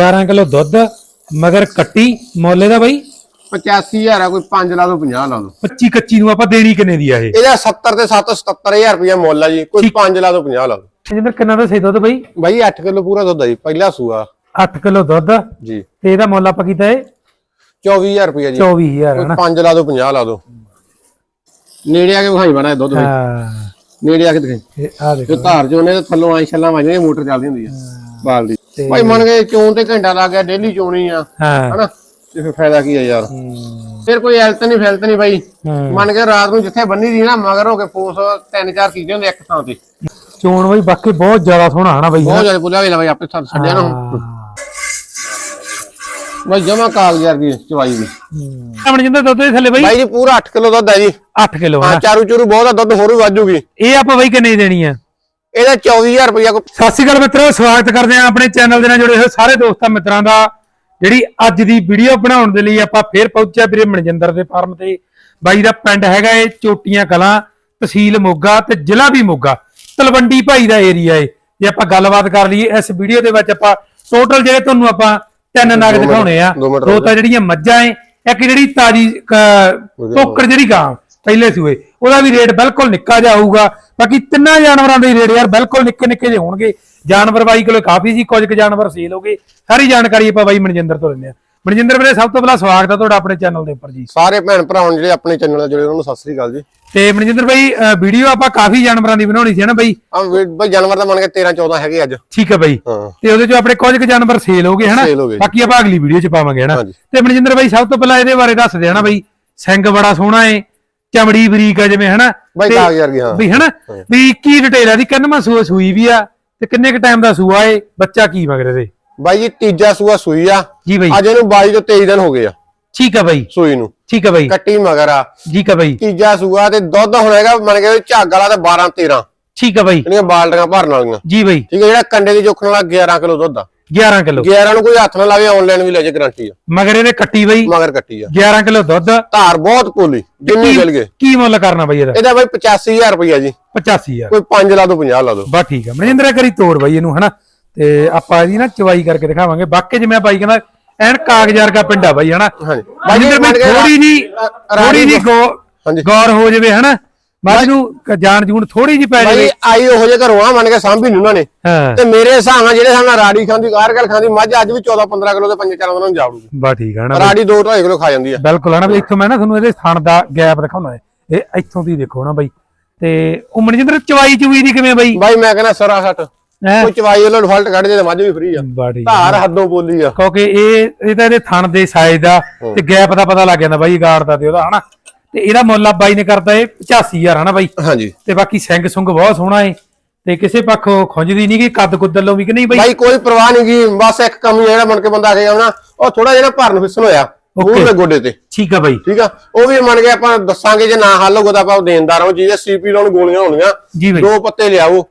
12 kilo ਦੁੱਧ ਮਗਰ ਕੱਟੀ ਮੋਲੇ ਦਾ ਬਾਈ? 85000 ਆ ਕੋਈ 5 ਲਾ ਦੋ 50 ਲਾ ਦੋ। 25 ਕੱਚੀ ਨੂੰ ਆਪਾਂ ਦੇਣੀ ਕਿੰਨੇ ਦੀ ਆ ਇਹ? ਇਹਦਾ 70 ਤੇ 7 77000 ਰੁਪਇਆ ਮੁੱਲ ਆ ਜੀ ਕੋਈ 5 ਲਾ ਦੋ 50 ਲਾ ਦੋ। ਜਿੰਦਰ ਕਿੰਨਾ ਦਾ ਸਹੀ ਦੁੱਧ ਬਾਈ? ਬਾਈ 8 ਕਿਲੋ ਪੂਰਾ ਦੁੱਧ ਆ ਜੀ ਪਹਿਲਾ ਸੂਆ। 8 ਕਿਲੋ ਦੁੱਧ। ਜੀ। ਤੇ ਇਹਦਾ ਮੁੱਲ ਆਪਾਂ ਕੀਤਾ ਇਹ? 24000 ਰੁਪਇਆ ਜੀ। 24000 ਕੋਈ ਹਨਾ? 5 ਲਾ ਦੋ 50 ਲਾ ਦੋ। ਨੇੜੇ ਆ ਕੇ ਵਿਖਾਈ ਬਣਾ ਦੁੱਧ ਬਾਈ। ਹਾਂ। ਨੇੜੇ ਆ ਕੇ ਦਿਖਾਈ। ਆ ਦੇਖੋ। ਧਾਰ ਜੋ ਨੇ ਥੱਲੋਂ ਆਈ ਛੱਲਾਂ ਵੱਜਦੀਆਂ ਮੋਟਰ ਚੱਲਦੀ ਹੁੰਦੀ ਆ। ਬਾਲ ਦੀ ਭਾਈ ਮੰਨ ਕੇ ਚੋਣ ਤੇ ਘੰਟਾ ਲੱਗ ਗਿਆ ਡੇਲੀ ਚੋਣੀ ਆ। ਹਾਂ। ਹਨਾ? ਤੇ ਫਿਰ ਫਾਇਦਾ ਕੀ ਆ ਯਾਰ। ਫਿਰ ਕੋਈ ਹੈਲਥ ਨਹੀਂ ਫੈਲਤ ਨਹੀਂ ਹੂੰ। ਮੰਨ ਕੇ ਰਾਤ ਨੂੰ ਜਿੱਥੇ ਬੰਨੀ ਦੀ ਨਾ ਮਗਰ ਹੋ ਕੇ ਫੋਸ ਤਿੰਨ ਚਾਰ ਚੀਜ਼ਾਂ ਹੁੰਦੇ ਇੱਕ ਥਾਂ ਤੇ। ਚੋਣ ਬਾਈ ਬਾਕੀ ਬਹੁਤ ਜ਼ਿਆਦਾ ਸੋਹਣਾ ਹਨਾ ਬਾਈ ਬਹੁਤ ਜ਼ਿਆਦਾ ਪੁੱਲਿਆ ਹੋਇਆ ਬਾਈ ਆਪੇ ਛੱਡ ਛੱਡਿਆ ਨਾ ਬਾਈ ਜਮਾ ਕਾਗਜ਼ ਵਰਗੀ ਚਵਾਈ ਦੀ ਆਪਣੇ ਜਿੰਦਰ ਦੁੱਧ ਦੇ ਥੱਲੇ ਬਾਈ? ਬਾਈ ਜੀ ਪੂਰਾ 8 ਕਿਲੋ ਦੁੱਧ ਹੈ ਜੀ। 8 ਕਿਲੋ ਹਾਂ ਚਾਰੂ ਚੂਰੂ ਬਹੁਤ ਆ ਦੁੱਧ ਹੋਰ ਵੀ ਵਾਜੂਗੀ ਇਹ ਆਪਾਂ ਬਾਈ ਕਿੰਨੇ ਦੀ ਦੇਣੀ ਆ? ਇਹਦਾ 24000 ਰੁਪਇਆ ਕੋ ਸਤਿ ਸ਼੍ਰੀ ਅਕਾਲ ਮਿੱਤਰੋ ਸਵਾਗਤ ਕਰਦੇ ਹਾਂ ਆਪਣੇ ਚੈਨਲ ਦੇ ਨਾਲ ਜੁੜੇ ਹੋਏ ਸਾਰੇ ਦੋਸਤਾਂ ਮਿੱਤਰਾਂ ਦਾ ਜਿਹੜੀ ਅੱਜ ਦੀ ਵੀਡੀਓ ਬਣਾਉਣ ਦੇ ਲਈ ਆਪਾਂ ਫੇਰ ਪਹੁੰਚਿਆ ਵੀਰੇ ਮਨਜਿੰਦਰ ਦੇ ਫਾਰਮ ਤੇ। ਬਾਈ ਦਾ ਪਿੰਡ ਹੈਗਾ ਇਹ ਚੋਟੀਆਂ ਕਲਾਂ ਤਹਿਸੀਲ ਮੋਗਾ ਤੇ ਜ਼ਿਲ੍ਹਾ ਵੀ ਮੋਗਾ। ਤਲਵੰਡੀ ਭਾਈ ਦਾ ਏਰੀਆ ਏ ਜੇ ਆਪਾਂ ਗੱਲਬਾਤ ਕਰ ਲਈਏ ਇਸ ਵੀਡੀਓ ਦੇ ਵਿੱਚ ਆਪਾਂ ਟੋਟਲ ਜਿਹੜੇ ਤੁਹਾਨੂੰ ਆਪਾਂ ਤਿੰਨ ਨਗ ਦਿਖਾਉਣੇ ਆ ਦੋ ਤਾਂ ਜਿਹੜੀਆਂ ਮੱਝਾਂ ਏ ਇੱਕ ਜਿਹੜੀ ਤਾਜੀ ਟੋਕਰ ਜਿਹੜੀ ਗਾਂ। ਪਹਿਲੇ ਸੂਏ ਉਹਦਾ ਵੀ ਰੇਟ ਬਿਲਕੁਲ ਨਿੱਕਾ ਜਿਹਾ ਹੋਊਗਾ। ਬਾਕੀ ਤਿੰਨਾਂ ਜਾਨਵਰਾਂ ਦੇ ਰੇਟ ਯਾਰ ਬਿਲਕੁਲ ਨਿੱਕੇ ਨਿੱਕੇ ਜਿਹੇ ਹੋਣਗੇ। ਜਾਨਵਰ ਬਾਈ ਕੋਲੇ ਕਾਫੀ ਸੀ ਕੁਝ ਕੁ ਜਾਨਵਰ ਸੇਲ ਹੋ ਗਏ। ਸਾਰੀ ਜਾਣਕਾਰੀ ਆਪਾਂ ਬਾਈ ਮਨਜਿੰਦਰ ਤੋਂ ਲੈਂਦੇ ਆ ਮਨਜਿੰਦਰ ਵੀਰੇ ਸਭ ਤੋਂ ਪਹਿਲਾਂ ਸਵਾਗਤ ਹੈ ਤੁਹਾਡਾ ਆਪਣੇ ਚੈਨਲ ਦੇ ਉੱਪਰ ਜੀ। ਸਾਰੇ ਭੈਣ ਭਰਾਵਾਂ ਜਿਹੜੇ ਆਪਣੇ ਚੈਨਲ ਨਾਲ ਜੁੜੇ ਉਹਨਾਂ ਨੂੰ ਸਤਿ ਸ੍ਰੀ ਅਕਾਲ ਜੀ। ਤੇ ਮਨਜਿੰਦਰ ਬਾਈ ਵੀਡੀਓ ਆਪਾਂ ਕਾਫੀ ਜਾਨਵਰਾਂ ਦੀ ਬਣਾਉਣੀ ਸੀ ਨਾ ਬਾਈ? ਆ ਬਾਈ ਜਾਨਵਰ ਦਾ ਮੰਨ ਕੇ 13 14 ਹੈਗੇ ਅੱਜ। ਠੀਕ ਹੈ ਬਾਈ। ਤੇ ਉਹਦੇ ਚੋਂ ਆਪਣੇ ਕੁਝ ਕੁ ਜਾਨਵਰ ਸੇਲ ਹੋ ਗਏ ਹਨਾ। ਬਾਕੀ ਆਪਾਂ ਅਗਲੀ ਵੀਡੀਓ ਚ ਪਾਵਾਂਗੇ ਹਨਾ। ਤੇ ਮਨਜਿੰਦਰ ਬਾਈ ਸਭ ਤੋਂ ਪਹਿਲਾਂ ਇਹਦੇ ਬਾਰੇ ਦੱਸ ਦੇ ਹਨਾ ਬਾਈ। ਸਿੰਘ ਬੜਾ ਸੋਹਣਾ ਏ। ਚਮੜੀ ਬਰੀਕ ਆ ਜਿਵੇਂ ਹਨਾ? ਬਾਈ ਤੇ- ਕਾਗਜ਼ ਵਰਗੀ ਹਾਂ। ਵੀ ਹਨਾ? ਵੀ ਕੀ ਡਿਟੇਲ ਆ ਦੀ ਕਿੰਨਵਾਂ ਸੂਆ ਸੂਈ ਵੀ ਆ ਤੇ ਕਿੰਨੇ ਕ ਟਾਈਮ ਦਾ ਸੂਆ ਏ? ਬੱਚਾ ਕੀ ਮਗਰ ਇਹਦੇ ਬਾਈ ਜੀ ਤੀਜਾ ਸੂਆ ਸੂਈ ਆ। ਜੀ ਬਾਈ। ਅੱਜ ਇਹਨੂੰ 22 ਤੋਂ 23 ਦਿਨ ਹੋ ਗਏ ਆ। ਠੀਕ ਆ ਬਾਈ। ਸੂਈ ਨੂੰ। ਠੀਕ ਆ ਬਾਈ। ਕੱਟੀ ਮਗਰ ਆ। ਠੀਕ ਆ ਬਾਈ। ਤੀਜਾ ਸੂਆ ਤੇ ਦੁੱਧ ਹੁਣ ਹੈਗਾ ਮੰਨ ਕੇ ਝੱਗ ਵਾਲਾ ਤੇ 12 13 ਠੀਕ ਆ ਬਾਈ। ਜਿਹੜੀਆਂ ਬਾਲਟੀਆਂ ਭਰਨ ਵਾਲੀਆਂ। ਜੀ ਬਾਈ। ਠੀਕ ਹੈ ਜਿਹੜਾ ਕੰਡੇ ਦੀ ਜੋਖਣ ਵਾਲਾ 11 ਕਿਲੋ ਦੁੱਧ ਆ। 11 ਕਿਲੋ। 11 ਨੂੰ ਕੋਈ ਹੱਥ ਨਾ ਲਾਵੇ ਆਨਲਾਈਨ ਵੀ ਲੈ ਜੇ ਗਾਰੰਟੀ ਆ। ਮਗਰ ਇਹਦੇ ਕੱਟੀ ਬਾਈ। ਮਗਰ ਕੱਟੀ ਆ। 11 ਕਿਲੋ ਦੁੱਧ। ਧਾਰ ਬਹੁਤ ਪੋਲੀ ਜਿੰਨੀ ਮਿਲ ਗਏ। ਕੀ ਮੁੱਲ ਕਰਨਾ ਬਾਈ ਇਹਦਾ? ਇਹਦਾ ਬਾਈ 85000 ਰੁਪਇਆ ਜੀ। 85000 ਕੋਈ 5 ਲਾ ਦੋ 50 ਲਾ ਦੋ। ਬਸ ਠੀਕ ਆ। ਮਨਿੰਦਰ ਕਰੀ ਤੋੜ ਬਾਈ ਇਹਨੂੰ ਹਨਾ? ਤੇ ਆਪਾਂ ਇਹਦੀ ਨਾ ਚਵਾਈ ਕਰਕੇ ਦਿਖਾਵਾਂਗੇ। ਬਾਕੀ ਜਿਵੇਂ ਬਾਈ ਕਹਿੰਦਾ ਐਨ ਕਾਗਜ਼ਾਰ ਦਾ ਪਿੰਡ ਬਾਈ ਹਨਾ? ਹਾਂਜੀ। ਬਾਈ ਥੋੜੀ ਜੀ ਥੋੜੀ ਜੀ। ਗੌਰ ਹੋ ਜਾਵੇ ਹਨਾ? ਮੱਝ ਨੂੰ ਕ- ਜਾਨ ਜੂਨ ਥੋੜੀ ਜੀ ਪੈ ਜਾਵੇ। ਆਈ ਉਹੋ ਜਿਹੇ ਘਰੋਂ ਆ ਮੰਨ ਕੇ ਸਾਂਭੀ ਨੀ ਉਹਨਾਂ ਨੇ। ਤੇ ਮੇਰੇ ਹਿਸਾਬ ਨਾਲ ਜਿਹੜੇ ਨਾਲ ਰਾੜੀ ਖਾਂਦੀ ਗਾਰਗਲ ਖਾਂਦੀ ਮੱਝ ਅੱਜ ਵੀ 14 15 ਕਿਲੋ ਦੇ ਪੰਜ ਚਾਰਾਂ ਦਿਨਾਂ ਨੂੰ ਜਾੜੂਗੀ ਬਸ ਠੀਕ ਆ ਨਾ। ਰਾੜੀ 2 2.5 ਕਿਲੋ ਖਾ ਜਾਂਦੀ ਆ। ਬਿਲਕੁਲ ਹਨਾ ਵੀ ਇੱਥੋਂ ਮੈਂ ਨਾ ਤੁਹਾਨੂੰ ਇਹਦੇ ਥਣ ਦਾ ਗੈਪ ਦਿਖਾਉਣਾ ਹੈ। ਇਹ ਇੱਥੋਂ ਦੀ ਦੇਖੋ ਨਾ ਬਾਈ। ਤੇ ਉਹ ਮਨਜਿੰਦਰ ਚਵਾਈ ਚੁਈ ਦੀ ਕਿਵੇਂ ਬਾਈ? ਬਾਈ ਮੈਂ ਕਹਿੰਦਾ ਸਰਾ ਸੱਟ? ਕੋਈ ਚਵਾਈ ਵਾਲਾ ਡਿਫਾਲਟ ਕੱਢ ਦੇ ਤੇ ਮੱਝ ਵੀ ਫ੍ਰੀ ਆ। ਆ। ਧਾਰ ਹੱਦੋਂ ਬੋਲੀ ਆ। ਕਿਉਂਕਿ ਇਹ ਇਹ ਤਾਂ ਇਹਦੇ ਥਣ ਦੇ ਸਾਈਜ਼ ਦਾ ਤੇ ਗੈਪ ਦਾ ਪਤਾ ਲੱਗ ਜਾਂਦਾ ਬਾਈ ਗਾਰਡ ਦਾ ਤੇ ਉਹਦਾ ਹਨਾ? ਤੇ ਇਹਦਾ ਮੁੱਲ ਆ ਬਾਈ ਨੇ ਕਰਤਾ ਇਹ 85000 ਹਨਾ ਬਾਈ? ਹਾਂਜੀ। ਤੇ ਬਾਕੀ ਸਿੰਘ ਸੁੰਗ ਬਹੁਤ ਸੋਹਣਾ ਏ। ਤੇ ਕਿਸੇ ਪੱਖੋਂ ਖੁੰਝਦੀ ਨਹੀਂ ਕਿ ਕੱਦ ਕੁੱਦ ਵੱਲੋਂ ਵੀ ਕਿ ਨਹੀਂ ਬਾਈ? ਬਾਈ ਕੋਈ ਪਰਵਾਹ ਨਹੀਂ ਗਈ ਬਸ ਇੱਕ ਕੰਮ ਜਿਹੜਾ ਮੰਨ ਕੇ ਬੰਦਾ ਆ ਨਾ ਉਹ ਥੋੜਾ ਜਿਹਾ ਨਾ ਭਰਨ ਫਿਸਣ ਹੋਇਆ ਮੂੰਹ ਦੇ ਗੋਡੇ ਤੇ। ਠੀਕ ਆ ਬਾਈ। ਠੀਕ ਆ? ਉਹ ਵੀ ਮੰਨ ਕੇ ਆਪਾਂ ਦੱਸਾਂਗੇ ਜੇ ਨਾ ਹੱਲ ਹੋਗਾ ਤਾਂ ਆਪਾਂ ਦੇਣਦਾਰ ਹਾਂ। ਜਿਹਦੇ ਸੀਪੀ ਲਾਉਣ ਗੋਲੀਆਂ ਜੀ ਬਾਈ। ਦੋ ਪੱਤੇ ਲਿਆਓ।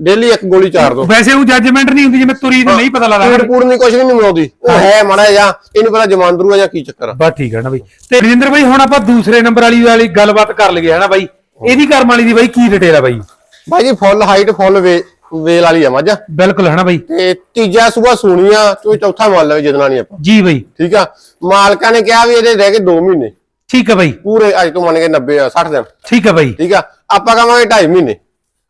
ਡੇਲੀ ਇੱਕ ਗੋਲੀ ਚਾਰ ਦੋ। ਵੈਸੇ ਉਹ ਜੱਜਮੈਂਟ ਨਹੀਂ ਹੁੰਦੀ ਜਿਵੇਂ ਤੁਰੀ ਤੇ ਨਹੀਂ ਪਤਾ ਪੂੜ ਲੱਗਦਾ ਪੂੜ ਨਹੀਂ ਕੁਝ ਵੀ ਨਹੀਂ ਮਿਲਾਉਂਦੀ ਉਹ ਹੈ ਮਾੜਾ ਜਾਂ ਇਹਨੂੰ ਪਤਾ ਜਮਾਂਦਰੂ ਆ ਜਾਂ ਕੀ ਚੱਕਰ ਆ। ਬਸ ਠੀਕ ਹੈ ਨਾ ਬਾਈ। ਤੇ ਰਜਿੰਦਰ ਬਾਈ ਹੁਣ ਆਪਾਂ ਦੂਸਰੇ ਨੰਬਰ ਵਾਲੀ ਵਾਲੀ ਗੱਲਬਾਤ ਕਰ ਲਈਏ ਹਨਾ ਬਾਈ? ਇਹਦੀ ਕਰਮ ਵਾਲੀ ਦੀ ਬਾਈ ਕੀ ਡਿਟੇਲ ਆ ਬਾਈ? ਭਾਈ ਜੀ ਫੁੱਲ ਹਾਈਟ ਫੁੱਲ ਵੇਲ ਵਾਲੀ ਆ ਮੱਝ। ਬਿਲਕੁਲ ਹਨਾ ਬਾਈ? ਤੇ ਤੀਜਾ ਸੂਆ ਸੂਣੀ ਆ ਤੇ ਚੌਥਾ ਮੰਨ ਲਵੇ ਜਿੱਦਣਾ ਨਹੀਂ ਆਪਾਂ। ਜੀ ਬਾਈ। ਠੀਕ ਆ? ਮਾਲਕਾਂ ਨੇ ਕਿਹਾ ਵੀ ਇਹਦੇ ਰਹਿ ਗਏ 2 ਮਹੀਨੇ। ਠੀਕ ਆ ਬਾਈ। ਪੂਰੇ ਅੱਜ ਤੋਂ ਮੰਨ ਕੇ 90 ਆ 60 ਦਿਨ। ਠੀਕ ਆ ਬਾਈ। ਠੀਕ ਆ? ਆਪਾਂ ਕਹਾਂਗੇ 2.5 ਮਹੀਨੇ।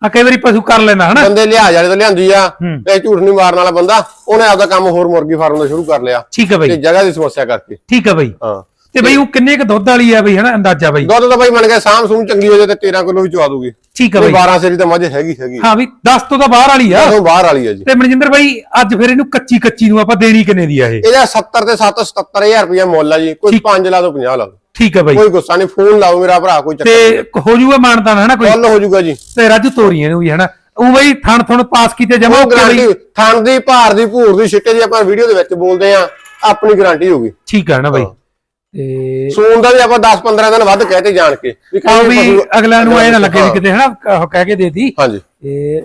ਆ ਕਈ ਵਾਰੀ ਪਸ਼ੂ ਕਰ ਲੈਂਦਾ ਹਨਾ? ਬੰਦੇ ਲਿਹਾਜ਼ ਵਾਲੇ ਤੋਂ ਲਿਆਂਦੀ ਆ ਹੂੰ। ਤੇ ਝੂਠ ਨਹੀਂ ਮਾਰਨ ਵਾਲਾ ਬੰਦਾ ਉਹਨੇ ਆਪਦਾ ਕੰਮ ਹੋਰ ਮੁਰਗੀ ਫਾਰਮ ਦਾ ਸ਼ੁਰੂ ਕਰ ਲਿਆ। ਠੀਕ ਆ ਤੇ ਬਾਈ ਜਗ੍ਹਾ ਦੀ ਸਮੱਸਿਆ ਕਰਕੇ। ਠੀਕ ਆ ਬਾਈ। ਹਾਂ। ਤੇ ਬਾਈ ਉਹ ਕਿੰਨੇ ਕ ਦੁੱਧ ਵਾਲੀ ਆ ਬਾਈ ਹਨਾ ਅੰਦਾਜ਼ਾ ਬਾਈ? ਦੁੱਧ ਤਾਂ ਬਾਈ ਮੰਨ ਕੇ ਸਾਮ ਸੂਮ ਚੰਗੀ ਹੋ ਜਾਏ ਤੇ 13 ਕਿਲੋ ਵੀ ਚਵਾ ਦੂਗੀ। ਠੀਕ ਆ ਕੋਈ ਬਾਈ 12 ਸੇਰੀ ਤਾਂ ਮੱਝ ਹੈਗੀ ਹੈਗੀ। ਹਾਂ ਵੀ 10 ਤੋਂ ਤਾਂ ਬਾਹਰ ਵਾਲੀ ਆ। ਉਹ ਬਾਹਰ ਵਾਲੀ ਆ ਜੀ। ਤੇ ਮਨਜਿੰਦਰ ਬਾਈ ਅੱਜ ਫਿਰ ਇਹਨੂੰ ਕੱਚੀ ਕੱਚੀ ਨੂੰ ਆਪਾਂ ਦੇਣੀ ਕਿੰਨੇ ਦੀ ਆ ਇਹ? ਇਹਦਾ 70 ਤੇ 7 77000 ਰੁਪਇਆ ਮੁੱਲ ਆ ਜੀ। ਕੋਈ 5 ਲਾ ਦੋ 50 ਲਾ ਦੋ। ਠੀਕ ਆ ਬਾਈ। ਕੋਈ ਗੁੱਸਾ ਨਹੀਂ ਫੋਨ ਲਾਓ ਮੇਰਾ ਭਰਾ ਕੋਈ ਚੱਕਰ ਨਹੀਂ। ਤੇ ਹੋ ਜਾਊਗਾ ਮਾਨਤਾਨ ਹਨਾ ਕੋਈ? ਫੁੱਲ ਹੋ ਜਾਊਗਾ ਜੀ। ਤੇ ਰਾਜੂ ਤੋਰੀਆਂ ਨੂੰ ਵੀ ਹਨਾ ਉਹ ਬਾਈ ਥਣ ਥਣ ਪਾਸ ਕੀਤੇ ਜਮਾ ਗਾਰੰਟੀ ਥਣ ਦੀ ਭਾਰ ਦੀ ਭੂਰ ਦੀ ਛਿੱਟੇ ਦੀ ਆਪਾਂ ਵੀਡੀਓ ਦੇ ਵਿੱਚ ਬੋਲਦੇ ਆ ਆਪਣੀ ਗਾਰੰਟੀ ਹੋਊਗੀ ਠੀਕ ਆ ਨਾ ਬਾਈ? ਤੇ ਸੂਨ ਦਾ ਵੀ ਆਪਾਂ 10 15 ਦਿਨ ਵੱਧ ਕਹਤੇ ਜਾਣ ਕੇ ਵੀ ਕਈ ਵੀ ਅਗਲਾ ਨੂੰ ਇਹ ਨਾ ਲੱਗੇ ਵੀ ਕਿਤੇ ਹਨਾ ਕਹਿ ਕੇ ਦੇਤੀ। ਹਾਂਜੀ। ਤੇ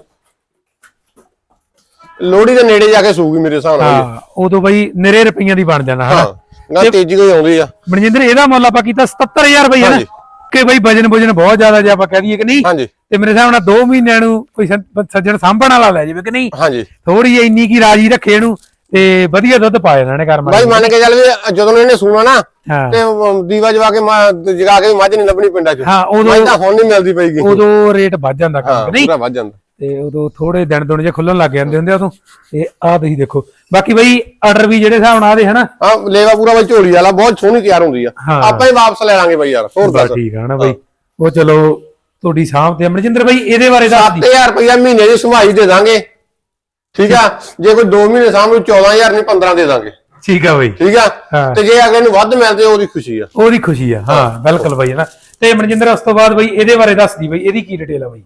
ਲੋਹੜੀ ਦੇ ਨੇੜੇ ਜਾ ਕੇ ਸੂਗੀ ਮੇਰੇ ਹਿਸਾਬ ਨਾਲ। ਹਾਂ ਉਦੋਂ ਬਾਈ ਨਿਰੇ ਰੁਪਈਆਂ ਦੀ ਬਣ ਜਾਣਾ ਹਾਂ ਹਨਾ ਨਾ ਤੇਜ਼ੀ ਕੋਈ ਆਉਂਦੀ ਆ। ਮਨਜਿੰਦਰ ਇਹਦਾ ਮੁੱਲ ਆਪਾਂ ਕੀਤਾ 77000 ਰੁਪਏ ਹਾਂਜੀ। ਕਿ ਬਾਈ ਵਜਨ ਵਜਨ ਬਹੁਤ ਜ਼ਿਆਦਾ ਜੇ ਆਪਾਂ ਕਹਿ ਦਈਏ ਕਿ ਨਹੀਂ ਹਾਂਜੀ। ਤੇ ਮੇਰੇ ਹਿਸਾਬ ਨਾਲ 2 ਮਹੀਨਿਆਂ ਨੂੰ ਕੋਈ ਸੱਜਣ ਸਾਂਭਣ ਵਾਲਾ ਲੈ ਜਾਵੇ ਕਿ ਨਹੀਂ। ਹਾਂਜੀ। ਥੋੜੀ ਜਿਹੀ ਇੰਨੀ ਕੀ ਰਾਜੀ ਰੱਖੇ ਇਹਨੂੰ ਤੇ ਵਧੀਆ ਦੁੱਧ ਪਾਇਆ ਇਹਨਾਂ ਨੇ ਕਰਮ ਬਾਈ ਮੰਨ ਕੇ ਚੱਲ ਵੀ ਜਦੋਂ ਇਹਨੇ ਸੂਣਾ ਨਾ ਤੇ ਦੀਵਾ ਜਵਾ ਕੇ ਜਗਾ ਕੇ ਮੱਝ ਨਹੀਂ ਲੱਭਣੀ ਪਿੰਡਾਂ 'ਚ। ਹਾਂ ਉਦੋਂ ਤਾਂ ਹੁਣ ਨਹੀਂ ਮਿਲਦੀ ਪਈਗੀ ਉਦੋਂ ਰੇਟ ਵੱਧ ਜਾਂਦਾ ਕੰਮ ਨਹੀਂ? ਵੱਜ ਜਾਂਦਾ। ਤੇ ਉਦੋਂ ਥੋੜੇ ਦਿਨ ਦੁਨ ਜੇ ਖੁੱਲਣ ਲੱਗ ਜਾਂਦੇ ਹੁੰਦੇ ਆ ਉਦੋਂ ਤੇ ਆਹ ਤੁਸੀਂ ਦੇਖੋ। ਬਾਕੀ ਬਈ ਆਰਡਰ ਵੀ ਜਿਹੜੇ ਹਿਸਾਬ ਨਾਲ ਆਦੇ ਹਨਾ? ਹਾਂ ਲੇਵਾ ਪੂਰਾ ਬਾਈ ਝੋਲੀ ਵਾਲਾ ਬਹੁਤ ਸੋਹਣੀ ਤਿਆਰ ਹੁੰਦੀ ਆ। ਹਾਂ। ਆਪਾਂ ਹੀ ਵਾਪਸ ਲੈ ਲਾਂਗੇ ਬਾਈ ਯਾਰ ਹੋਰ ਬਸ ਦੱਸ। ਠੀਕ ਆ ਨਾ ਬਈ। ਉਹ ਚਲੋ ਤੁਹਾਡੀ ਸਾਹਮ ਤੇ ਅਮਰਜਿੰਦਰ ਬਈ ਇਹਦੇ ਬਾਰੇ ਦੱਸ ਦੀ। 7000 ਰੁਪਇਆ ਮਹੀਨੇ ਦੀ ਸਮਾਈ ਦੇ ਦਾਂਗੇ। ਠੀਕ ਆ? ਜੇ ਕੋਈ 2 ਮਹੀਨੇ ਸਾਹਮਣੇ 14000 ਨਹੀਂ 15 ਦੇ ਦਾਂਗੇ। ਠੀਕ ਆ ਬਈ। ਠੀਕ ਆ? ਹਾਂ। ਤੇ ਜੇ ਅਗਲੇ ਨੂੰ ਵੱਧ ਮਿਲਦੇ ਉਹਦੀ ਖੁਸ਼ੀ ਆ। ਉਹਦੀ ਖੁਸ਼ੀ ਆ ਹਾਂ ਬਿਲਕੁਲ ਬਈ ਨਾ ਤੇ ਮਨਜਿੰਦਰ ਉਸ ਤੋਂ ਬਾਅਦ ਬਈ ਇਹਦੇ ਬਾਰੇ ਦੱਸ ਦੀ ਬਈ ਇਹਦੀ ਕੀ ਡਿਟੇਲ ਆ ਬਈ?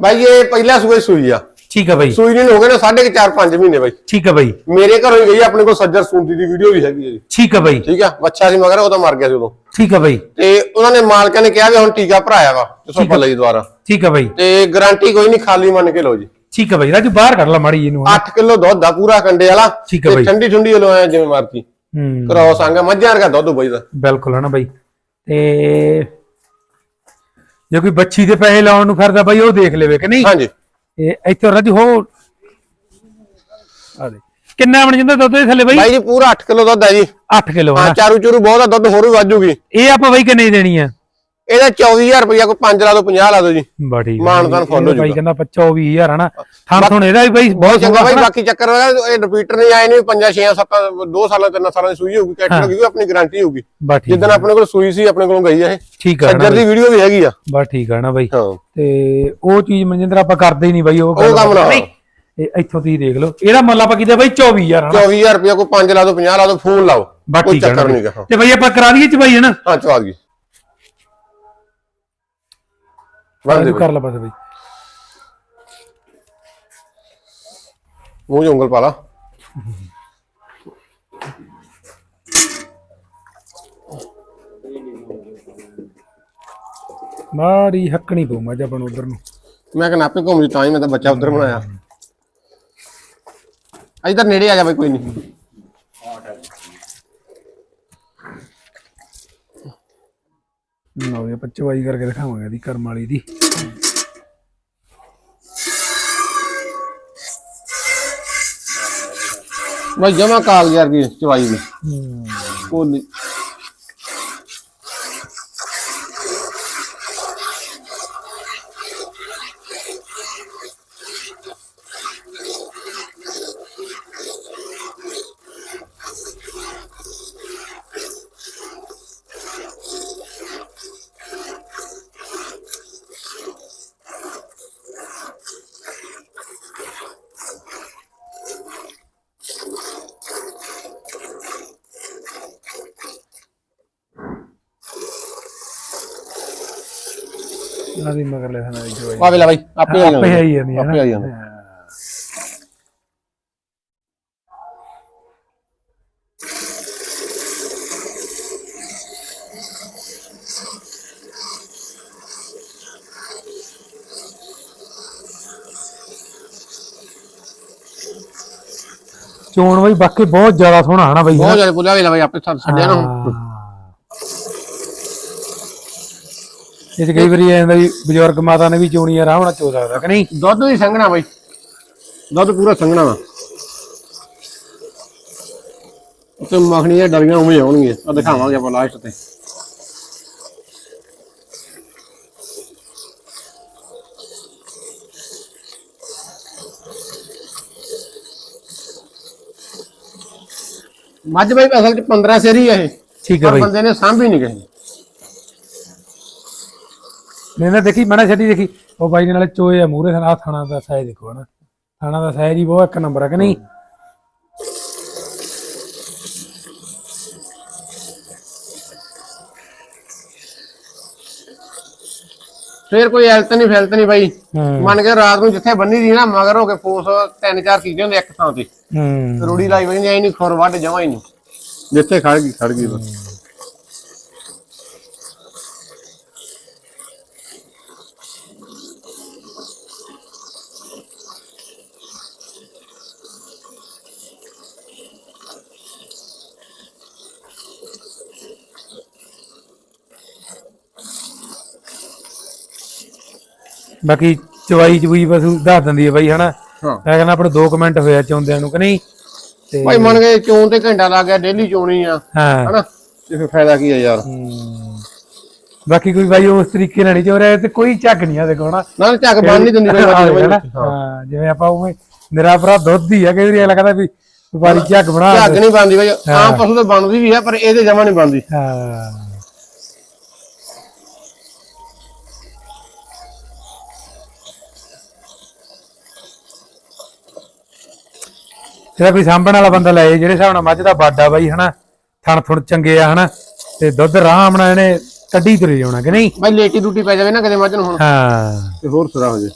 ਬਾਈ ਇਹ ਪਹਿਲਾ ਸੂਏ ਸੂਈ ਆ। ਠੀਕ ਆ ਬਈ। ਸੂਈ ਨੂੰ ਹੋ ਗਏ ਨੇ ਸਾਢੇ 4 5 ਮਹੀਨੇ ਬਾਈ। ਠੀਕ ਆ ਬਈ। ਮੇਰੇ ਘਰੋਂ ਹੀ ਗਈ ਆਪਣੇ ਕੋਲ ਸੱਜਰ ਸੂੰਦੀ ਦੀ ਵੀਡੀਓ ਵੀ ਹੈਗੀ ਹੈ ਜੀ। ਠੀਕ ਆ ਬਈ। ਠੀਕ ਆ ਬੱਚਾ ਸੀ ਮਗਰ ਉਹ ਤਾਂ ਮਰ ਗਿਆ ਸੀ ਉਦੋਂ। ਠੀਕ ਆ ਬਈ। ਤੇ ਉਹਨਾਂ ਨੇ ਮਾਲਕਾਂ ਨੇ ਕਿਹਾ ਵੀ ਹੁਣ ਟੀਕਾ ਭਰਾਇਆ ਵਾ ਤੇ ਸੋਪਾ ਲਈ ਦੁਬਾਰਾ। ਠੀਕ ਆ ਬਈ। ਤੇ ਗਾਰੰਟੀ ਕੋਈ ਨਹੀਂ ਖਾਲੀ ਮੰਨ ਕੇ ਲਓ ਜੀ। ਠੀਕ ਆ ਬਈ ਰਾਜੂ ਬਾਹਰ ਕੱਢ ਲਾ ਮਾੜੀ ਇਹਨੂੰ 8 ਕਿਲੋ ਦੁੱਧ ਆ ਪੂਰਾ ਕੰਡੇ ਵਾਲਾ ਠੀਕ ਆ ਬਾਈ। ਠੰਡੀ ਠੰਡੀ ਲੋ ਐ ਜਿਵੇਂ ਮਰਜ਼ੀ। ਹੂੰ। ਕਰਾਓ ਸੰਗ ਮੱਝਾਂ ਵਰਗਾ ਦੁੱਧ ਬਈ ਦਾ। ਬਿਲਕੁਲ ਹਨਾ ਬਈ। ਤੇ ਜੇ ਕੋਈ ਬੱਚੀ ਦੇ ਪੈਸੇ ਲਾਉਣ ਨੂੰ ਫਿਰਦਾ ਬਈ ਉਹ ਦੇਖ ਲਵੇ ਕਿ ਨਹੀਂ? ਹਾਂਜੀ। ਇਹ ਇੱਥੇ ਰਾਜੂ ਹੋ। ਆ ਦੇ ਕਿੰਨਾ ਬਣ ਜਾਂਦਾ ਦੁੱਧ ਦੇ ਥੱਲੇ ਬਈ? ਬਾਈ ਜੀ ਪੂਰਾ 8 ਕਿਲੋ ਦੁੱਧ ਹੈ ਜੀ। 8 ਕਿਲੋ ਹਾਂ ਚਾਰੂ ਚੂਰੂ ਬਹੁਤ ਆ ਦੁੱਧ ਹੋਰ ਵੀ ਵਾਜੂਗੀ ਇਹ ਆਪਾਂ ਬਈ ਕਿੰਨੇ ਦੇਣੀ ਆ? ਇਹਦਾ 24000 ਰੁਪਇਆ ਕੋਈ 5 ਲਾ ਦੋ 50 ਲਾ ਦੋ ਜੀ। ਬਾ ਠੀਕ ਆ ਮਾਨ ਤਾਨ ਫੁੱਲ ਹੋ ਬਾਈ। ਕਹਿੰਦਾ ਆਪਾਂ 24000 ਹਨਾ। ਥਣ ਥਣ ਇਹਦਾ ਵੀ ਬਈ ਬਹੁਤ ਚੰਗਾ ਬਾਈ ਬਾਕੀ ਚੱਕਰ ਹੋਇਆ ਇਹ ਰਿਪੀਟਰ ਨਹੀਂ ਆਏ ਨੇ 5 6 7 2 ਸਾਲਾਂ 3 ਸਾਲਾਂ ਦੀ ਸੂਈ ਹੋਊਗੀ ਕੈਟਲੌਗ ਵੀ ਆਪਣੀ ਗਾਰੰਟੀ ਹੋਊਗੀ। ਜਿੱਦਣ ਆਪਣੇ ਕੋਲ ਸੂਈ ਸੀ ਆਪਣੇ ਕੋਲੋਂ ਗਈ ਆ ਇਹ। ਠੀਕ ਆ ਸੱਜਰ ਦੀ ਵੀਡੀਓ ਵੀ ਹੈਗੀ ਆ। ਬਾ ਠੀਕ ਆ ਨਾ ਬਾਈ। ਤੇ ਉਹ ਚੀਜ਼ ਮਨਜਿੰਦਰ ਆਪਾਂ ਕਰਦੇ ਹੀ ਨਹੀਂ ਬਾਈ ਉਹ ਉਹ ਕੰਮ ਨਾ। ਨਹੀਂ। ਇਹ ਇੱਥੋਂ ਤੁਸੀਂ ਦੇਖ ਲਓ। ਇਹਦਾ ਮੁੱਲ ਆਪਾਂ ਕਿਤੇ ਬਾਈ 24000 ਹਨਾ। 24000 ਰੁਪਇਆ ਕੋਈ 5 ਲਾ ਦੋ 50 ਲਾ ਦੋ ਫੋਨ ਲਾਓ। ਕੋਈ ਚੱਕਰ ਬਾਈ। ਨਹੀਂਗਾ ਹਾਂ। ਤੇ ਬਾਈ ਆਪਾਂ ਕਰਾ ਦਈਏ ਚ ਬਾਈ ਹਨਾ? ਹਾਂ ਚਵਾ ਗਈ ਰਾਜੂ ਕਰ ਲਾ ਬਸ ਬਾਈ ਮੂੰਹ 'ਚ ਉਂਗਲ ਪਾ ਲਾ ਮਾੜੀ ਹੱਕਣੀ ਪਊ ਆਪਾਂ ਨੂੰ ਉਧਰ ਨੂੰ। ਮੈਂ ਕਹਿੰਦਾ ਆਪੇ ਘੁੰਮ ਜੀ ਤਾਂ ਹੀ ਮੈਂ ਤਾਂ ਬੱਚਾ ਉਧਰ ਬਣਾਇਆ ਇਧਰ ਨੇੜੇ ਆ ਜਾ ਬਈ ਕੋਈ ਨਹੀਂ। ਲਓ ਜੀ ਆਪਾਂ ਚਵਾਈ ਕਰਕੇ ਦਿਖਾਵਾਂਗੇ ਇਹਦੀ ਕਰਮ ਵਾਲੀ ਦੀ। ਬਈ ਜਮਾ ਕਾਲ ਯਾਰ ਦੀ ਚਵਾਈ ਦੀ। ਕੋਈ ਨਹੀਂ ਇਹਨਾਂ ਦੀ ਮਗਰ ਲੈ ਖਾਣਾ ਚਵਾਈ ਆ ਵੇਲਾ ਬਈ ਆਪੇ ਆ ਆਪੇ ਜਾਂਦਾ ਆਈ ਜਾਂਦੀ ਹੈ ਆਪੇ ਆ ਜਾਂਦਾ ਚੋਣ ਬਈ ਬਾਕੀ ਬਹੁਤ ਜ਼ਿਆਦਾ ਸੋਹਣਾ ਹਨਾ ਬਈ ਬਹੁਤ ਜ਼ਿਆਦਾ ਪੁੱਲਿਆ ਵੇਲਾ ਬਈ ਆਪੇ ਛੱਡ ਛੱਡਿਆ ਨਾ ਹੁਣ। ਹਾਂ। ਇਹ 'ਚ ਕਈ ਵਾਰੀ ਐਂ ਹੁੰਦਾ ਵੀ ਬਜ਼ੁਰਗ ਮਾਤਾ ਨੇ ਵੀ ਚੋਣੀ ਆਰਾਮ ਨਾਲ ਚੋ ਸਕਦਾ ਕਿ ਨਹੀਂ? ਦੁੱਧ ਵੀ ਸੰਘਣਾ ਬਈ। ਦੁੱਧ ਪੂਰਾ ਸੰਘਣਾ ਵਾ। ਤੇ ਮੱਖਣੀ ਦੇ ਡਰੀਆਂ ਉਵੇਂ ਹੀ ਆਉਣਗੀਆਂ। ਆ ਦਿਖਾਵਾਂਗੇ ਆਪਾਂ ਲਾਸਟ ਤੇ। ਮੱਝ ਬਈ ਅਸਲ ਚ 15 ਸੇਰੀ ਆ ਇਹ। ਠੀਕ ਹੈ ਬਈ। ਬੰਦੇ ਨੇ ਸਾਂਭੀ ਨਹੀਂ ਗਏ ਨਹੀਂ ਨਾ ਦੇਖੀ ਮਣਾ ਛੱਡੀ ਦੇਖੀ। ਉਹ ਬਾਈ ਦੇ ਨਾਲੇ ਚੋਏ ਆ ਮੂਰੇ ਥਾਣਾ ਥਾਣਾ ਦਾ ਸਾਇਜ਼ ਦੇਖੋ ਹਨਾ। ਥਾਣਾ ਦਾ ਸਾਇਜ਼ ਹੀ ਬਹੁਤ ਇੱਕ ਨੰਬਰ ਹੈ ਕਿ ਨਹੀਂ? ਫੇਰ ਕੋਈ ਐਲਤ ਨਹੀਂ ਫੈਲਤ ਨਹੀਂ ਬਾਈ। ਮੰਨ ਕੇ ਰਾਤ ਨੂੰ ਜਿੱਥੇ ਬੰਨੀ ਦੀ ਨਾ ਮਗਰ ਹੋ ਕੇ ਫੋਸ ਤਿੰਨ ਚਾਰ ਕੀਤੇ ਹੁੰਦੇ ਇੱਕ ਥਾਂ ਤੇ। ਹੂੰ। ਰੂੜੀ ਲਾਈ ਬਣੀ ਐ ਨਹੀਂ ਖੁਰ ਵੱਢ ਜਮਾ ਹੀ ਨਹੀਂ ਜਿੱਥੇ ਖੜ ਗਈ ਖੜ ਗਈ ਬਸ। ਬਾਕੀ ਚਵਾਈ ਚਵੂਈ ਬਸ ਦੱਸ ਦਿੰਦੀ ਹੈ ਬਾਈ ਹਨਾ? ਹਾਂ। ਮੈਂ ਕਹਿੰਦਾ ਆਪਣੇ ਦੋ ਕਮੈਂਟ ਹੋਇਆ ਚਾਹੁੰਦਿਆਂ ਨੂੰ ਕਿ ਨਹੀਂ? ਤੇ ਭਾਈ ਮੰਨ ਕੇ ਚੋਣ ਤੇ ਘੰਟਾ ਲੱਗ ਗਿਆ ਡੇਲੀ ਚੋਣੀ ਆ ਹਾਂ। ਹਨਾ? ਤੇ ਫਿਰ ਫਾਇਦਾ ਕੀ ਆ ਯਾਰ? ਹਮ। ਬਾਕੀ ਕੋਈ ਬਾਈ ਉਸ ਤਰੀਕੇ ਨਾਲ ਨਹੀਂ ਚੋ ਰਿਹਾ ਤੇ ਕੋਈ ਝੱਗ ਨਹੀਂ ਆ ਦੇਖੋ ਨਾ ਨਾਲ ਝੱਕ ਬੰਨ ਨਹੀਂ ਦਿੰਦੀ ਭਾਈ ਹਾਂ, ਜਿਵੇਂ ਆਪਾਂ ਉਵੇਂ ਨਿਰਾ ਭਰਾ ਦੁੱਧ ਹੀ ਆ ਕਈ ਵਾਰੀ ਕਹਿੰਦਾ ਵੀ ਵਪਾਰੀ ਝੱਗ ਬਣਾ ਝੱਗ ਨਹੀਂ ਬੰਦੀ ਭਾਈ ਆਮ ਪਸ਼ੂ ਤਾਂ ਬਣਦੀ ਵੀ ਆ ਪਰ ਇਹਦੇ ਜਮਾ ਨਹੀਂ ਬੰਦੀ ਹਾਂ। ਜਿਹੜਾ ਕੋਈ ਸਾਂਭਣ ਵਾਲਾ ਬੰਦਾ ਲੈ ਜਾਏ, ਜਿਹੜੇ ਹਿਸਾਬ ਨਾਲ ਮੱਝ ਦਾ ਬਾਡਾ ਬਾਈ ਹਨਾ? ਥਣ ਥੁਣ ਚੰਗੇ ਆ ਹਨਾ? ਤੇ ਦੁੱਧ ਆਰਾਮ ਨਾਲ ਇਹਨੇ ਕੱਢੀ ਤੁਰੇ ਜਾਣਾ ਕਿ ਨਹੀਂ? ਭਾਈ ਲੇਟੀ ਡੂਟੀ ਪੈ ਜਾਵੇ ਨਾ ਕਦੇ ਮੱਝ ਨੂੰ ਹੁਣ। ਹਾਂ। ਤੇ ਹੋਰ ਸੁਰਾ ਹੋ ਜੇ।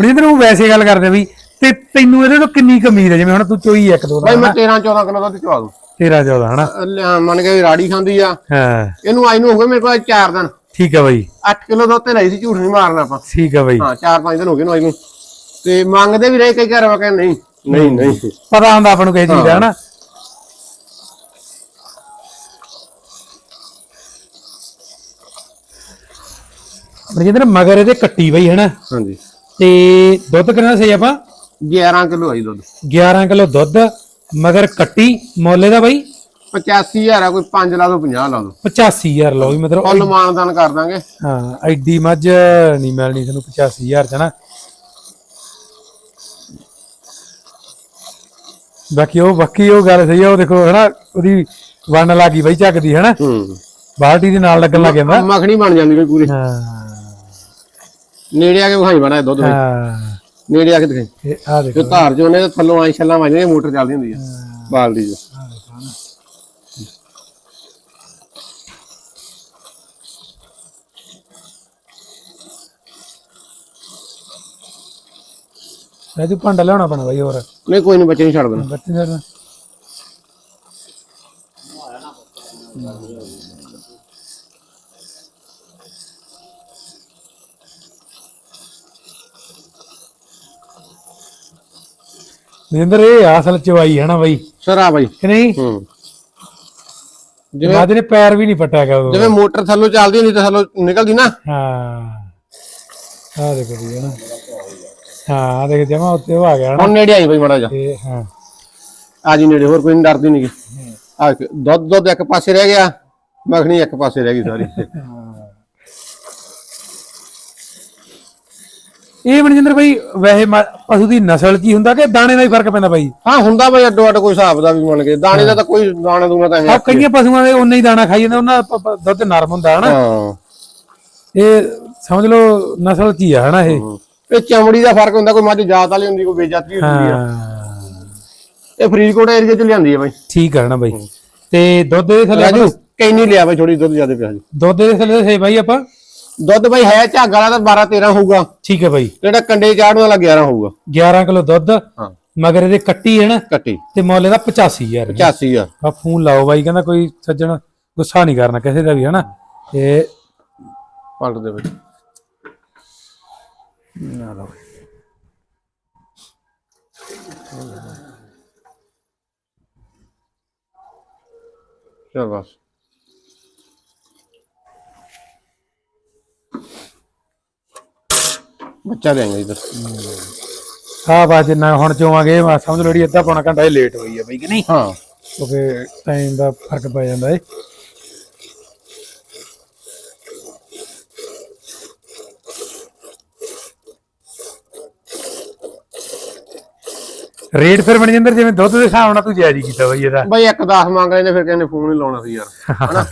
ਬਣੀ ਤੈਨੂੰ ਵੈਸੇ ਗੱਲ ਕਰਦੇ ਵੀ ਤੇ ਤੈਨੂੰ ਇਹਦੇ ਤੋਂ ਕਿੰਨੀ ਕਮੀਜ਼ ਹੈ? ਜਿਵੇਂ ਹੁਣ ਤੂੰ ਚੋਈ ਇੱਕ ਦੋ ਦਾ ਭਾਈ ਮੈਂ 13 14 ਕਿਲੋ ਦੁੱਧ ਚਵਾ ਦੂੰ। 13 14 ਹਨਾ? ਮੰਨ ਕੇ ਵੀ ਰਾੜੀ ਖਾਂਦੀ ਆ। ਹਾਂ। ਇਹਨੂੰ ਆਈ ਨੂੰ ਹੋ ਗਏ ਮੇਰੇ ਕੋਲ 4 ਦਿਨ। ਠੀਕ ਆ ਬਾਈ। 8 ਕਿਲੋ ਦੁੱਧ ਤੇ ਲਈ ਸੀ ਝੂਠ ਨਹੀਂ ਮਾਰਨਾ ਆਪਾਂ। ਠੀਕ ਆ ਬਾਈ। ਹਾਂ 4-5 ਦਿਨ ਹੋ ਗਏ ਨੂੰ ਆਈ ਨੂੰ। ਤੇ ਮੰਗਦੇ ਵੀ ਰਹੇ ਕਈ ਘਰ ਵਾ ਕਹਿੰਦੇ ਨਹੀਂ। ਨਹੀਂ ਨਹੀਂ। ਪਤਾ ਹੁੰਦਾ ਆਪਾਂ ਨੂੰ ਕਿਹ ਚੀਜ਼ ਦਾ ਹਨਾ? ਬਰਜਿੰਦਰ ਮਗਰ ਇਹਦੇ ਕੱਟੀ ਬਈ ਹਨਾ? ਹਾਂਜੀ। ਤੇ ਦੁੱਧ ਕਿੰਨਾ ਸੀ ਆਪਾਂ? 11 ਕਿਲੋ ਆਈ ਦੁੱਧ। 11 ਕਿਲੋ ਦੁੱਧ ਮਗਰ ਕੱਟੀ ਮੋਲੇ ਦਾ ਬਈ? 85000 ਆ ਕੋਈ 5 ਲਾ ਦੋ 50 ਲਾ ਦੋ। 85000 ਲਓ ਵੀ ਮਤਲਬ ਫੁੱਲ ਮਾਨਦਾਨ ਕਰ ਦਾਂਗੇ। ਹਾਂ ਐਡੀ ਮੱਝ ਨਹੀਂ ਮਿਲਣੀ ਤੁਹਾਨੂੰ 85000 ਚ ਨਾ ਬਾਕੀ ਉਹ ਬਾਕੀ ਉਹ ਗੱਲ ਸਹੀ ਆ ਉਹ ਦੇਖੋ ਹਨਾ ਉਹਦੀ ਵੰਨ ਲੱਗੀ ਬਈ ਝੱਕਦੀ ਹਨਾ? ਹੂੰ। ਬਾਲਟੀ ਦੇ ਨਾਲ ਲੱਗਣ ਲੱਗ ਜਾਂਦਾ। ਮੱਖਣੀ ਬਣ ਜਾਂਦੀ ਕੋਈ ਪੂਰੀ। ਹਾਂ। ਨੇੜੇ ਆ ਕੇ ਵਿਖਾਈ ਬਣਾ ਦੁੱਧ। ਹਾਂ। ਨੇੜੇ ਆ ਕੇ ਦਿਖਾਈ। ਇਹ ਆ ਦੇਖੋ। ਜੋ ਧਾਰ ਜੋ ਨੇ ਥੱਲੋਂ ਆਈ ਛੱਲਾਂ ਵੱਜਦੀਆਂ ਮੋਟਰ ਚੱਲਦੀ ਹੁੰਦੀ ਆ ਬਾਲਦੀ ਜੋ ਇਹ ਤੂੰ ਭਾਂਡਾ ਲਿਆਉਣਾ ਪੈਣਾ ਬਾਈ ਹੋਰ। ਨਹੀਂ ਕੋਈ ਨਹੀਂ ਬੱਚੇ ਨਹੀਂ ਛੱਡ ਦੇਣਾ। ਬੱਤੀ ਦਾ ਨਿੰਦਰ ਇਹ ਆ ਅਸਲ ਚਵਾਈ ਹੈ ਨਾ ਬਾਈ। ਸਰ ਆ ਬਾਈ। ਕਿ ਨਹੀਂ? ਹੂੰ। ਜਿਵੇਂ ਬਾਦ ਨੇ ਪੈਰ ਵੀ ਨਹੀਂ ਪਟਿਆ ਗਿਆ ਉਦੋਂ। ਜਿਵੇਂ ਮੋਟਰ ਥੱਲੋਂ ਚੱਲਦੀ ਹੁੰਦੀ ਤੇ ਥੱਲੋਂ ਨਿਕਲਦੀ ਨਾ। ਹਾਂ। ਆ ਦੇਖੋ ਜੀ ਨਾ। ਹਾਂ ਦੇਖ ਜਮਾ ਉੱਤੇ ਉਹ ਆ ਗਿਆ ਨਾ। ਹੁਣ ਨੇੜੇ ਆਈ ਬਾਈ ਮੜਾ ਜਾ ਹਾਂ। ਆ ਜੀ ਨੇੜੇ ਹੋਰ ਕੋਈ ਨਹੀਂ ਡਰਦੀ ਨਹੀਂ ਆ ਦੁੱਧ ਦੁੱਧ ਇੱਕ ਪਾਸੇ ਰਹਿ ਗਿਆ ਮੱਖਣੀ ਇੱਕ ਪਾਸੇ ਰਹਿ ਗਈ ਸਾਰੀ। ਇਹ ਮਨਜਿੰਦਰ ਭਾਈ ਵੈਸੇ ਪਸ਼ੂ ਦੀ ਨਸਲ ਕੀ ਹੁੰਦਾ ਕਿ ਦਾਣੇ ਦਾ ਹੀ ਫ਼ਰਕ ਪੈਂਦਾ ਭਾਈ ਹਾਂ ਹੁੰਦਾ ਬਾਈ ਅੱਡੋ ਅੱਡ ਕੋਈ ਹਿਸਾਬ ਦਾ ਵੀ ਮੰਨ ਕੇ। ਦਾਣੇ ਦਾ ਤਾਂ ਕੋਈ ਦਾਣਾ ਦੂਣਾ ਤਾਂ ਆ ਐਵੇਂ ਕਈਆਂ ਪਸ਼ੂਆਂ ਦੇ ਉਨਾ ਹੀ ਦਾਣਾ ਖਾਈ ਜਾਂਦੇ ਉਹਨਾਂ ਦਾ ਦੁੱਧ ਨਰਮ ਹੁੰਦਾ ਹਨਾ? ਹਾਂ। ਇਹ ਸਮਝ ਲਓ ਨਸਲ ਕੀ ਆ ਹਨਾ ਇਹ? ਇਹ ਚਮੜੀ ਦਾ ਫ਼ਰਕ ਹੁੰਦਾ ਕੋਈ ਮੱਝ ਜਾਤ ਵਾਲੀ ਹੁੰਦੀ ਕੋਈ ਬੇਜਾਤੀ ਹੁੰਦੀ ਆ। ਹਾਂ। ਇਹ ਫਰੀਦਕੋਟ ਏਰੀਆ ਚ ਲਿਆਂਦੀ ਆ ਬਾਈ। ਠੀਕ ਆ ਨਾ ਭਾਈ ਤੇ ਦੁੱਧ ਦੇ ਥੱਲੇ ਰਾਜੂ ਕਈ ਨਹੀਂ ਲਿਆ ਬਾਈ ਥੋੜੀ ਦੁੱਧ ਜ਼ਿਆਦਾ ਪਿਆ ਜੀ। ਦੁੱਧ ਦੇ ਥੱਲੇ ਸੇ ਭਾਈ ਆਪਾਂ? ਦੁੱਧ ਬਾਈ ਹੈ ਝੱਗ ਵਾਲਾ ਤਾਂ 12 13 ਹੋਊਗਾ। ਠੀਕ ਹੈ ਭਾਈ ਜਿਹੜਾ ਕੰਡੇ ਚਾੜਨ ਵਾਲਾ 11 ਹੋਊਗਾ। 11 ਕਿਲੋ ਦੁੱਧ ਹਾਂ। ਮਗਰ ਇਹਦੇ ਕੱਟੀ ਹੈ ਨਾ? ਕੱਟੀ। ਤੇ ਮੁੱਲ ਇਹਦਾ 85000 85 ਆ ਫੋਨ ਲਾਓ ਬਾਈ ਕਹਿੰਦਾ ਕੋਈ ਸੱਜਣ ਗੁੱਸਾ ਨਹੀਂ ਕਰਨਾ ਕਿਸੇ ਦਾ ਵੀ ਹਨਾ? ਇਹ ਪਲਟ ਦੇ ਵਿੱਚ ਨਾ ਲਓ। ਚਲ ਬਸ। ਬੱਚਾ ਦੇਂਗੇ ਇਧਰ। ਆ ਬਾ ਜਿੰਨਾ ਹੁਣ ਚੋਵਾਂਗੇ ਮੈਂ ਸਮਝ ਜਿਹੜੀ ਅੱਧਾ ਪੌਣਾ ਘੰਟਾ ਇਹ ਲੇਟ ਹੋਈ ਹੈ ਬਾਈ ਕਿ ਨਹੀਂ? ਹਾਂ। ਕਿਉਂਕਿ ਟਾਈਮ ਦਾ ਫ਼ਰਕ ਪੈ ਜਾਂਦਾ ਏ। ਰੇਟ ਫਿਰ ਬਣ ਜਾਂਦਾ ਜਿਵੇਂ ਦੁੱਧ ਦੇ ਹਿਸਾਬ ਨਾਲ ਤੂੰ ਜਾਇਜ਼ ਹੀ ਕੀਤਾ ਬਈ ਇਹਦਾ। ਬਾਈ ਇੱਕ 10 ਮੰਗ ਨੇ ਫਿਰ ਕਹਿੰਦੇ ਫੋਨ ਹੀ ਲਾਉਣਾ ਸੀ ਯਾਰ ਹਨਾ?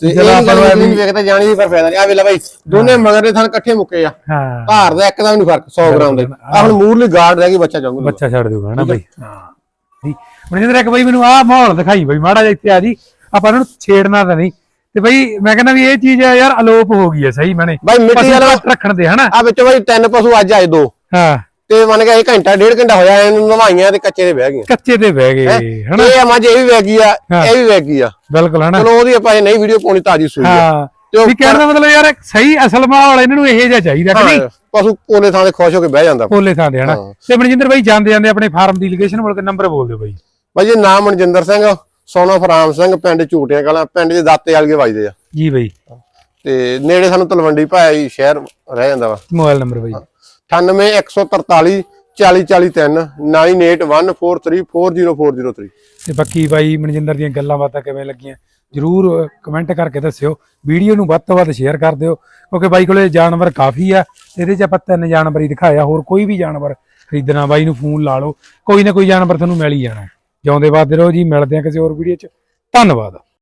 ਤੇ ਇਹ ਗੱਲ ਨਹੀਂ ਵੇਖਦਾ ਜਾਣੀ ਦੀ ਪਰ ਫਾਇਦਾ ਨਹੀਂ। ਆ ਵੇਲਾ ਬਾਈ ਦੋਨੇ ਮਗਰ ਦੇ ਥਣ ਇਕੱਠੇ ਮੁੱਕੇ ਆ। ਹਾਂ। ਭਾਰ ਦਾ ਇੱਕ ਦਾ ਵੀ ਨਹੀਂ ਫ਼ਰਕ 100 ਗ੍ਰਾਮ ਦਾ ਆ ਹੁਣ ਮੂਰਲੀ ਗਾਰਡ ਰਹਿ ਗਈ ਬੱਚਾ ਚਾਹੂਗਾ ਬੱਚਾ ਛੱਡ ਦੂਗਾ ਨਾ ਬਈ? ਹਾਂ। ਮਨਿੰਦਰ ਇੱਕ ਬਈ ਮੈਨੂੰ ਆਹ ਮਾਹੌਲ ਦਿਖਾਈ ਬਈ ਮਾੜਾ ਜਿਹਾ ਇੱਥੇ ਆ ਜੀ। ਆਪਾਂ ਇਹਨਾਂ ਛੇੜਨਾ ਤਾਂ ਨਹੀਂ। ਤੇ ਬਈ ਮੈਂ ਕਹਿੰਦਾ ਵੀ ਇਹ ਚੀਜ਼ ਆ ਯਾਰ ਅਲੋਪ ਹੋ ਗਈ ਹੈ ਸਹੀ ਮੈਨੇ। ਬਾਈ ਮਿੱਟੀ ਵਾਲਾ ਰੱਖਣ ਦੇ ਹਨਾ? ਆ ਵਿੱਚ ਬਾਈ ਤਿੰਨ ਪਸ਼ੂ ਅੱਜ ਆਏ ਦੋ। ਹਾਂ। ਤੇ ਮੰਨ ਗਿਆ ਇਹ ਘੰਟਾ ਡੇਢ ਘੰਟਾ ਹੋਇਆ ਇਹਨੂੰ ਨਵਾਈਆਂ ਤੇ ਕੱਚੇ ਦੇ ਬਹਿ ਗਈਆਂ ਕੱਚੇ ਤੇ ਬਹਿ ਗਏ ਹਨਾ? ਇਹ ਮੱਝ ਇਹ ਵੀ ਵਹਿ ਗਈ ਆ। ਇਹ ਵੀ ਵਹਿ ਗਈ ਆ। ਬਿਲਕੁਲ ਹਨਾ? ਚਲੋ ਉਹਦੀ ਆਪਾਂ ਇਹ ਨਹੀਂ ਵੀਡੀਓ ਪਾਉਣੀ ਤਾਜੀ ਸੂਈ ਆ। ਤੇ ਵੀ ਕਹਿਣ ਦਾ ਮਤਲਬ ਯਾਰ ਸਹੀ ਅਸਲ ਮਾਹੌਲ ਇਹਨਾਂ ਨੂੰ ਇਹੋ ਜਿਹਾ ਚਾਹੀਦਾ ਕਿ ਨਹੀਂ? ਪਸ਼ੂ ਪੋਲੇ ਥਾਂ ਤੇ ਖੁਸ਼ ਹੋ ਕੇ ਬਹਿ ਜਾਂਦਾ। ਪੋਲੇ ਥਾਂ ਦੇ ਹਨਾ। ਤੇ ਮਨਜਿੰਦਰ ਬਾਈ ਜਾਂਦੇ ਜਾਂਦੇ ਆਪਣੇ ਫਾਰਮ ਦੀ ਲੋਕੇਸ਼ਨ ਬੋਲ ਕੇ ਨੰਬਰ ਬੋਲ ਦਿਓ ਬਾਈ। ਬਾਈ ਜੀ ਨਾਮ ਮਨਜਿੰਦਰ ਸਿੰਘ ਸੋਨਾ ਫਰਾਮ ਸਿੰਘ ਪਿੰਡ ਝੂਟੀਆਂ ਕਲਾਂ ਪਿੰਡ ਦੇ ਦਾਤੇ ਵਾਲਗੇ ਵੱਜਦੇ ਆ। ਜੀ ਬਾਈ। ਤੇ ਨੇੜੇ ਸਾਨੂੰ ਤਲਵੰਡੀ ਜੀ ਸ਼ਹਿਰ ਰਹਿ ਜਾਂਦਾ ਵਾ। ਮੋਬਾਈਲ ਨੰਬਰ ਬਾਈ। 98143 4043 9814340403 ਤੇ ਬਾਕੀ ਬਾਈ ਮਨਜਿੰਦਰ ਦੀਆਂ ਗੱਲਾਂ ਬਾਤਾਂ ਕਿਵੇਂ ਲੱਗੀਆਂ, ਜਰੂਰ ਕਮੈਂਟ ਕਰਕੇ ਦੱਸਿਓ, ਵੀਡੀਓ ਨੂੰ ਵੱਧ ਤੋਂ ਵੱਧ ਸ਼ੇਅਰ ਕਰ ਦਿਓ, ਕਿਉਂਕਿ ਬਾਈ ਕੋਲੇ ਜਾਨਵਰ ਕਾਫੀ ਆ, ਇਹਦੇ ਚ ਆਪਾਂ ਤਿੰਨ ਜਾਨਵਰ ਹੀ ਦਿਖਾਇਆ, ਹੋਰ ਕੋਈ ਵੀ ਜਾਨਵਰ ਖਰੀਦਣਾ, ਬਾਈ ਨੂੰ ਫੋਨ ਲਾ ਲਓ, ਕੋਈ ਨਾ ਕੋਈ ਜਾਨਵਰ ਤੁਹਾਨੂੰ ਮਿਲ ਹੀ ਜਾਣਾ। ਜਿਉਂਦੇ ਬਾਦ ਰਹੋ ਜੀ, ਮਿਲਦੇ ਆ ਕਿਸੇ ਹੋਰ ਵੀਡੀਓ ਚ, ਧੰਨਵਾਦ।